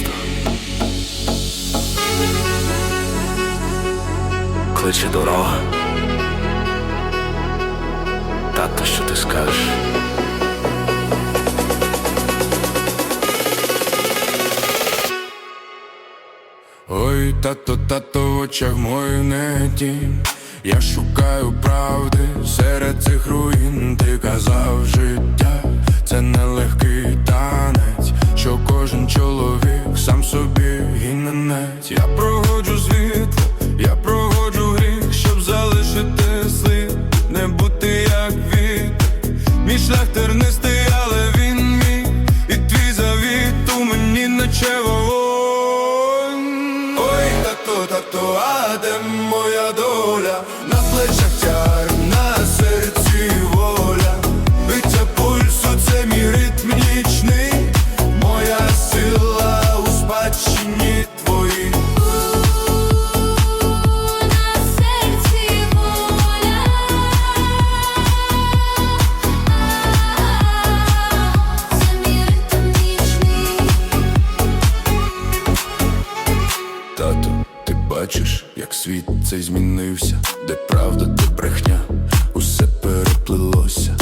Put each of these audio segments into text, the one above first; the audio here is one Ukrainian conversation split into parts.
місто кличе дорога. Тато, що ти скажеш? Ой, тато, тато, в очах мої не тінь Я шукаю правди серед цих руїн. Наче вогонь Ой, тату, тату, а де моя доля? Бачиш, як світ цей змінився, де правда, де брехня, усе переплилося.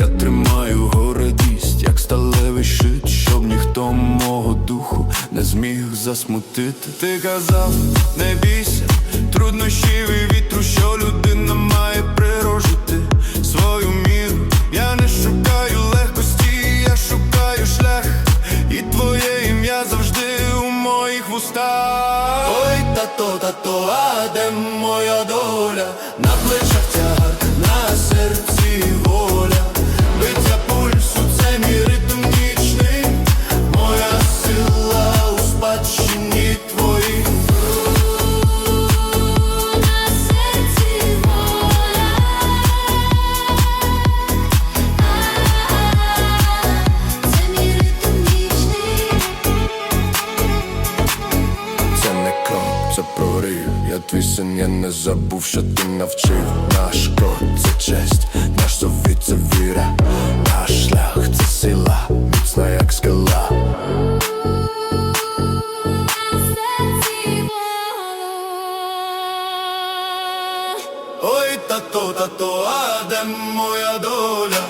Я тримаю гордість, як сталевий щит, щоб ніхто мого духу не зміг засмутити. Ти казав, не бійся, труднощів і вустах. Ой, тато, тато, а де моя доля? На плечах тягар, на серці воля. Прорив. Я твій син, я не забув, що ти навчив. Наш крок це честь, наш совіт це віра, наш шлях це сила, міцна як скала. Ой, тато, тато, а де моя доля?